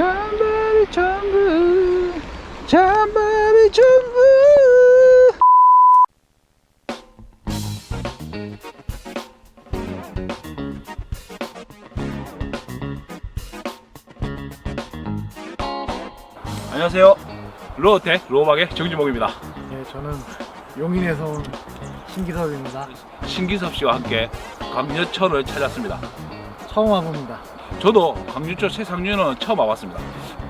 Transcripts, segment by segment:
잠바리 전부 잠바리 전부. 안녕하세요. 로어텍 로어박의 정주목입니다. 네, 저는 용인에서 온 신기섭입니다. 신기섭 씨와 함께 강녀천을 찾았습니다 처음 와봅니다. 저도 강유천 새상류는 처음 와봤습니다.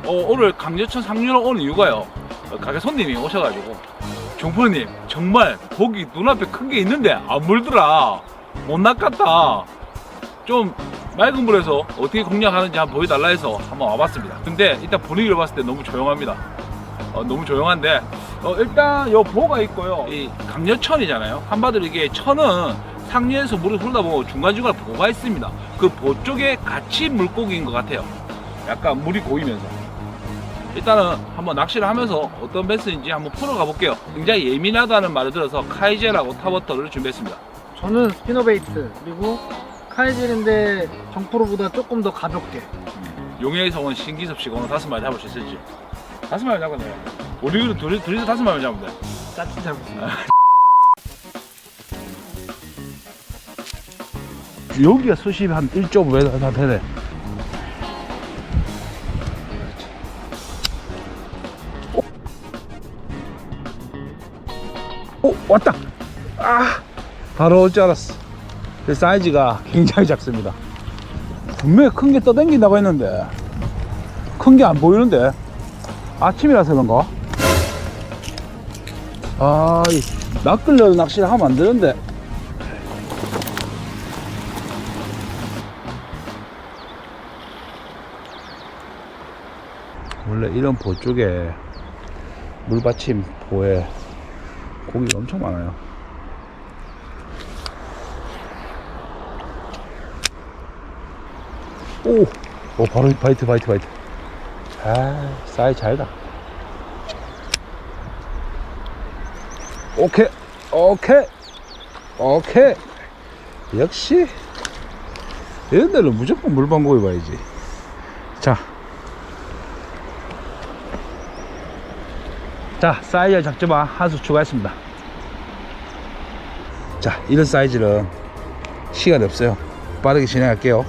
어, 오늘 강유천 상류를 오는 이유가요. 어, 가게 손님이 오셔가지고 종프로님 정말 고기 눈앞에 큰 게 있는데 안 물더라. 못 낚았다. 좀 맑은 물에서 어떻게 공략하는지 한번 보여달라 해서 한번 와봤습니다. 근데 일단 분위기를 봤을 때 너무 조용합니다. 어, 너무 조용한데 어, 일단 요 보가 있고요. 이 강녀천이잖아요. 한마디로 이게 천은 상류에서 물을 흐르다 보면 중간중간 보가 있습니다. 그 보 쪽에 같이 물고기인 것 같아요. 약간 물이 고이면서. 일단은 한번 낚시를 하면서 어떤 베스인지 한번 풀어가 볼게요. 굉장히 예민하다는 말을 들어서 카이젤하고 타버터를 준비했습니다. 저는 스피너베이트 그리고 카이젤인데 정프로보다 조금 더 가볍게 용해에서 온 신기섭 씨가 오늘 다섯 마리 잡을 수 있을지. 다섯 마리 잡았네. 우리 둘이, 둘이서 다섯 마리 잡으면 돼. 짜증 잡습니다. 여기가 수심이 한 1.5m 다 되네. 오, 오 왔다. 아, 바로 올 줄 알았어. 그 사이즈가 굉장히 작습니다. 분명히 큰 게 떠댕긴다고 했는데 큰 게 안 보이는데 아침이라서 그런가? 아, 이 낚으려 낚시를 하면 안 되는데 원래 이런 보 쪽에 물받침 보에 고기가 엄청 많아요. 오! 오, 바로 바이트, 바이트, 바이트. 아, 사이 잘다. 오케이, 오케이, 오케이. 역시, 이런 데는 무조건 물방고기 봐야지. 자, 자, 사이즈 작지만 한수 추가했습니다. 자, 이런 사이즈는 시간이 없어요. 빠르게 진행할게요.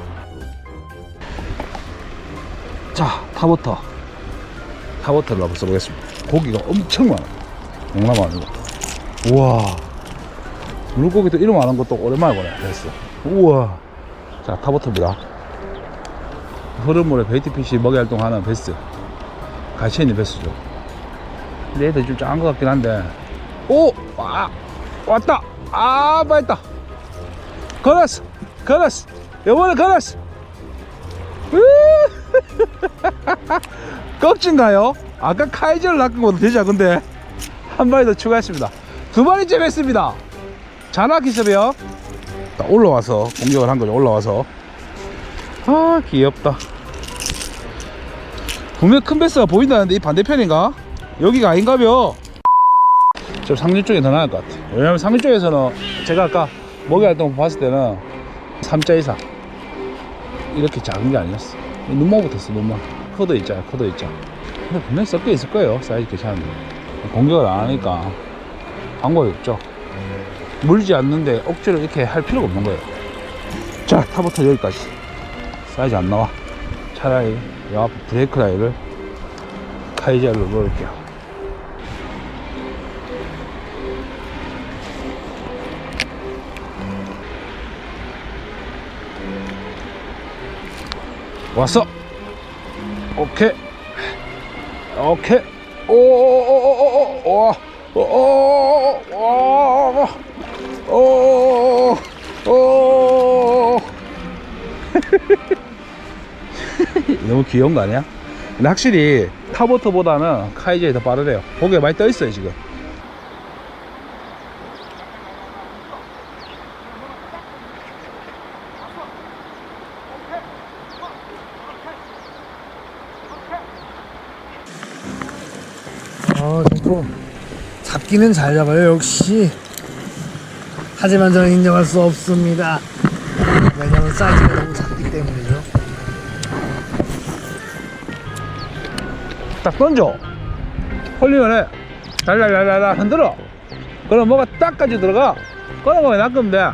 자, 타버터. 타버터를 한번 써보겠습니다. 고기가 엄청 많아. 농담 아니고. 우와. 물고기도 이런 많은 것도 오랜만에 보네. 됐어. 우와. 자, 타버터입니다. 흐름물에 베이트피시 먹이 활동하는 베스. 같이 있는 베스죠. 얘들 좀 작은 것 같긴 한데 오! 와! 왔다! 아 맛있다 걸었어! 걸었어! 요번에 걸었어! 으! 꺽진가요? 아까 카이저를 낚은 것도 되지 않은데 한 마리 더 추가했습니다 두 마리째 뺐습니다 자나기습이요 올라와서 공격을 한 거죠 올라와서 아 귀엽다 분명 큰 베스가 보인다는데 이 반대편인가? 여기가 아닌가벼. 저 상류 쪽이 더 나을 것 같아. 왜냐면 상류 쪽에서는 제가 아까 먹이 활동 봤을 때는 3자 이상 이렇게 작은 게 아니었어. 눈만 붙었어 눈만 커도 있잖아 커도 있잖아. 근데 분명히 섞여 있을 거예요 사이즈 괜찮은데. 공격을 안 하니까 방법이 없죠. 물지 않는데 억지로 이렇게 할 필요가 없는 거예요. 자 타부터 여기까지. 사이즈 안 나와. 차라리 요 앞에 브레이크 라인을 카이젤로 넣을게요 왔어 오케이 오케이 오오오오오오오오오오오 너무 귀여운 거 아니야? 근데 확실히 타보터보다는 카이제이 더 빠르대요 고개 많이 떠 있어요 지금 아, 정 프로 잡기는 잘 잡아요, 역시. 하지만 저는 인정할 수 없습니다. 왜냐면 사이즈가 너무 작기 때문이죠. 딱 던져. 홀리면 해 달달달달달 흔들어. 그럼 뭐가 딱까지 들어가? 거에 낚으면 돼?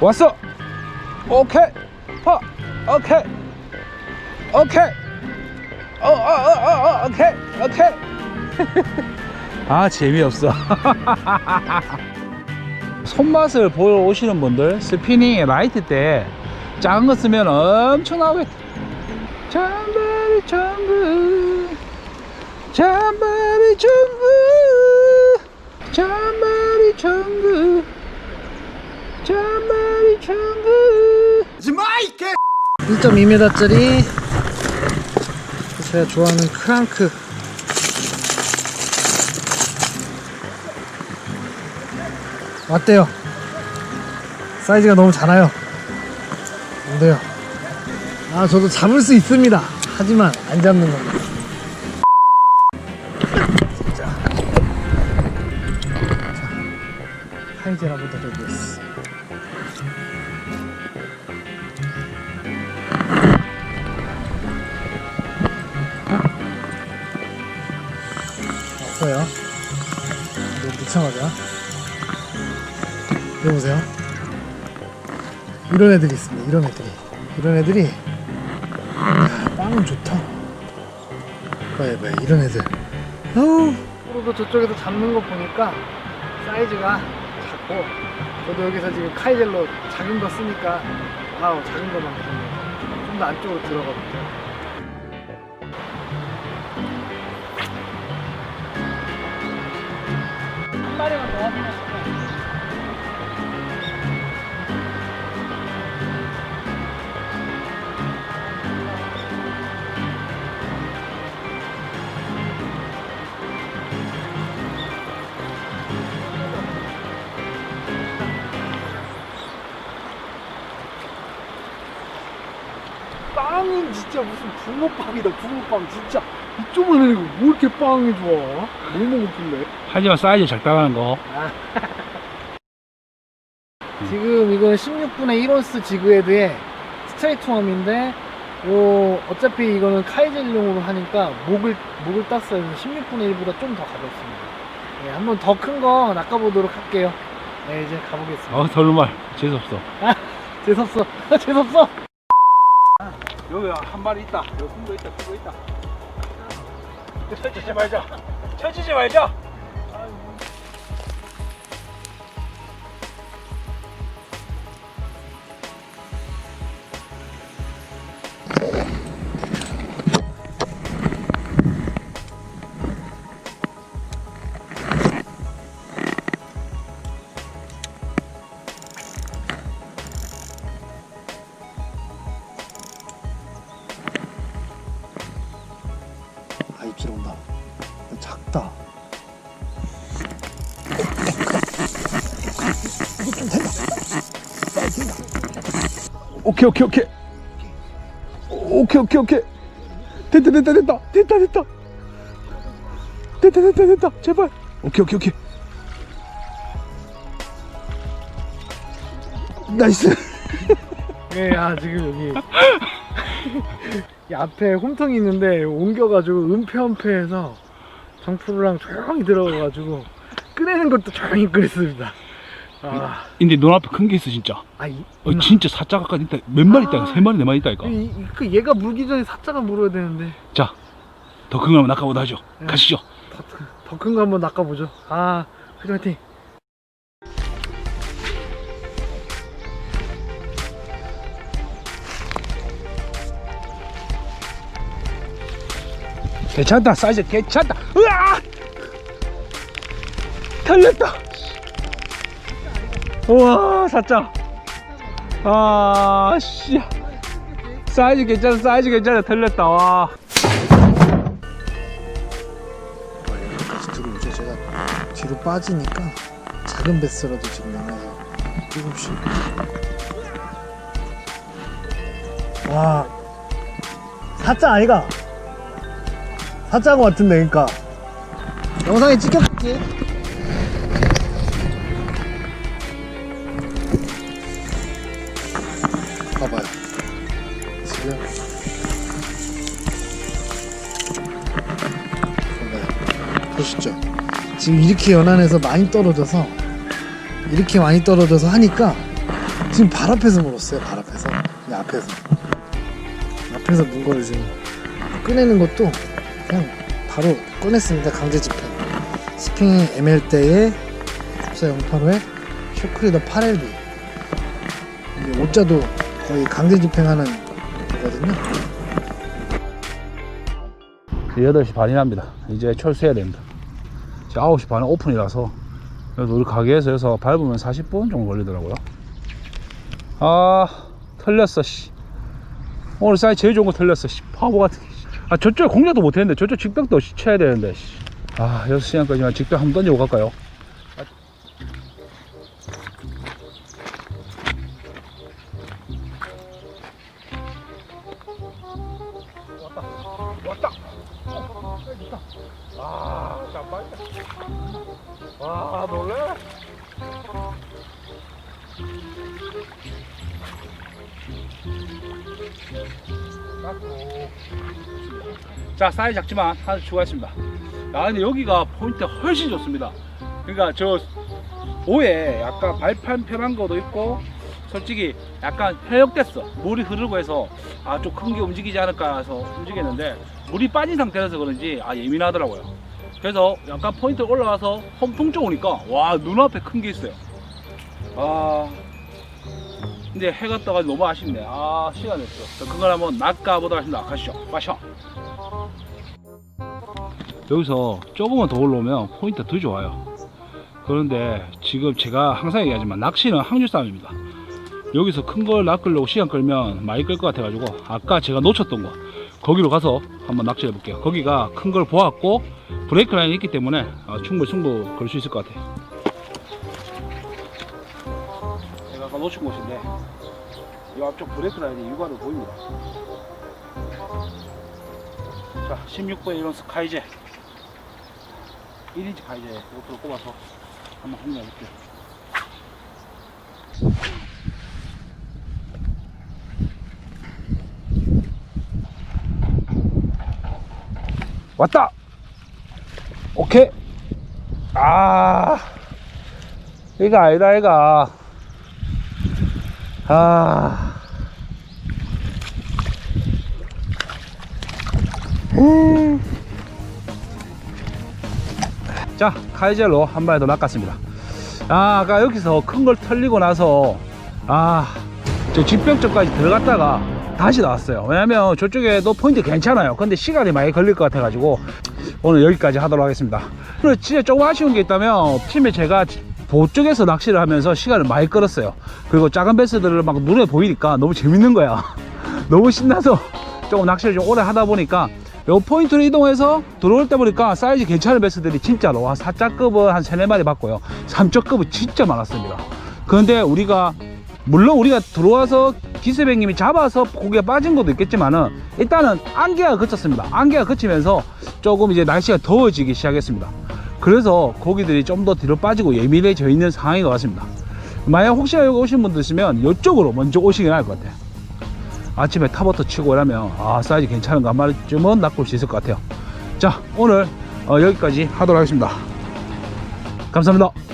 왔어. 오케이. 파 오케이. 오케이 어 어 어 어 오케이 오케이. 아 재미없어. 손맛을 보러 오시는 분들 스피닝 라이트 때 작은 거 쓰면 엄청 나오겠다 잔바리 전부 잔바리 전부 잔바리 전부 잔바리 전부 1.2m짜리 제가 좋아하는 크랑크. 어때요? 사이즈가 너무 작아요? 안 돼요? 아 저도 잡을 수 있습니다. 하지만 안 잡는 겁니다. 자, 한번 더 돌리겠습니다 없어요. 이거 붙여가자. 여기 보세요. 이런 애들이 있습니다. 이런 애들이. 이런 애들이. 야, 빵은 좋다. 봐요, 봐요. 이런 애들. 아우. 프로도 저쪽에서 잡는 거 보니까 사이즈가 작고, 저도 여기서 지금 카이젤로 작은 거 쓰니까, 아우, 작은 거만 좀더 안쪽으로 들어가 볼게요. 마리만 더 하면 빵은 진짜 무슨 붕어빵이다 붕어빵. 진짜. 이쪽만 해고 뭐 이렇게 빵이 좋아? 뭐 먹을래 하지만 사이즈 적당한 거 지금 이건 16분의 1온스 지그헤드의 스트레이트 웜인데 요 어차피 이거는 카이젤용으로 하니까 목을 목을 땄어요. 그래서 16분의 1보다 좀 더 가볍습니다. 네, 한번 더 큰 거 낚아보도록 할게요. 네, 이제 가보겠습니다. 어 덜말 재수없어 재수없어. 재수없어. 여기 한 마리 있다 여기 큰거 있다 큰거 있다 쳐지지 말자 쳐지지 말자 120kg다. 작다 오케이 오케이 오케이. 오케이 오케이 오케이. 됐다 됐다 됐다 됐다 됐다. 됐다 됐다 됐다 제발. 오케이 오케이 오케이. 나이스. 예, 아 지금 여기 이 앞에 홈통이 있는데 옮겨가지고 은폐은폐해서 정프로랑 조용히 들어가가지고 꺼내는 것도 조용히 꺼냈습니다. 아, 근데 눈앞에 큰 게 있어 진짜 아 이, 어, 진짜 사자가까지 있다 몇 마리 있다 아. 세 마리 네 마리 있다니까 이, 이- 그 얘가 물기 전에 사자가 물어야 되는데 자더 큰 거 한번 낚아보다 하죠 네. 가시죠 더 큰 거 한번 낚아보죠. 아, 화이팅! 괜찮다 사이즈 괜찮다 으아 털렸다 우와 사자 아씨 사이즈 괜찮아 사이즈 괜찮아 털렸다 와 여기까지 들어오죠. 제가 뒤로 빠지니까 작은 베스라도 지금 나가서 조금씩. 와, 사자 아이가? 사짜인 것 같은데 그러니까. 영상에 찍혔겠지? 봐봐요. 지금. 봐봐요. 보시죠. 지금 이렇게 연안에서 많이 떨어져서 이렇게 많이 떨어져서 하니까 지금 발 앞에서 물었어요 발 앞에서. 그냥 앞에서. 앞에서 문 거를 지금 꺼내는 것도 그냥 바로 꺼냈습니다. 강제 집행. 스핑 ML 때의 1408호에 쇼크리더 8LB 이게 오자도 거의 강제 집행하는 거거든요. 8시 반이 납니다. 이제 철수해야 됩니다. 지금 9시 반에 오픈이라서 그래도 우리 가게에서 여기서 밟으면 40분 정도 걸리더라고요. 아, 틀렸어, 씨. 오늘 사이즈 제일 좋은 거 틀렸어, 씨. 바보 같은 게, 씨. 아, 저쪽에 공략도 못 했는데, 저쪽 직벽도 씨, 쳐야 되는데, 씨. 아, 6시간까지만 직벽 한번 던지고 갈까요? 자, 사이즈 작지만 하나 추가했습니다. 아, 근데 여기가 포인트 훨씬 좋습니다. 그러니까 저 오에 약간 발판 편한 것도 있고 솔직히 약간 해역됐어. 물이 흐르고 해서 아 좀 큰 게 움직이지 않을까 해서 움직였는데 물이 빠진 상태라서 그런지 아 예민하더라고요. 그래서 약간 포인트 올라가서 험풍 쪽 오니까 와 눈앞에 큰 게 있어요. 아 근데 해가 떠가지고 너무 아쉽네. 아 시간 없어. 그걸 한번 낚아보도록 하겠습니다. 가시죠. 빠셔 여기서 조금만 더 올라오면 포인트 더 좋아요 그런데 지금 제가 항상 얘기하지만 낚시는 확률 싸움입니다. 여기서 큰 걸 낚으려고 시간 끌면 많이 끌 것 같아 가지고 아까 제가 놓쳤던 거 거기로 가서 한번 낚시해 볼게요. 거기가 큰 걸 보았고 브레이크 라인이 있기 때문에 어, 충분히 승부 걸 수 있을 것 같아요. 제가 아까 놓친 곳인데 이 앞쪽 브레이크 라인이 육안으로 보입니다. 자 16번에 이런 스카이제 1인치 가이제 이것도 꼽아서 한번 확인해 볼게요. 왔다! 오케이! 아, 이거 아니다, 이거. 아. 음. 자 카이젤로 한 마리 더 낚았습니다. 아 아까 여기서 큰 걸 털리고 나서 아저 집병쪽까지 들어갔다가 다시 나왔어요. 왜냐면 저쪽에도 포인트 괜찮아요. 근데 시간이 많이 걸릴 것 같아 가지고 오늘 여기까지 하도록 하겠습니다. 오늘 진짜 조금 아쉬운 게 있다면 팀에 제가 보쪽에서 낚시를 하면서 시간을 많이 끌었어요. 그리고 작은 베스들을 막 눈에 보이니까 너무 재밌는 거야. 너무 신나서 조금 낚시를 좀 오래 하다 보니까 요 포인트로 이동해서 들어올 때 보니까 사이즈 괜찮은 베스들이 진짜로 한 4자급은 한 3, 4마리 봤고요. 3자급은 진짜 많았습니다. 그런데 우리가 물론 우리가 들어와서 기세백님이 잡아서 고기가 빠진 것도 있겠지만은 일단은 안개가 그쳤습니다. 안개가 그치면서 조금 이제 날씨가 더워지기 시작했습니다. 그래서 고기들이 좀 더 뒤로 빠지고 예민해져 있는 상황인 것 같습니다. 만약 혹시나 여기 오신 분들 있으면 이쪽으로 먼저 오시긴 할 것 같아요 아침에 타버터 치고 이러면 아 사이즈 괜찮은 거한 마리쯤은 낚을 수 있을 것 같아요. 자 오늘 어, 여기까지 하도록 하겠습니다. 감사합니다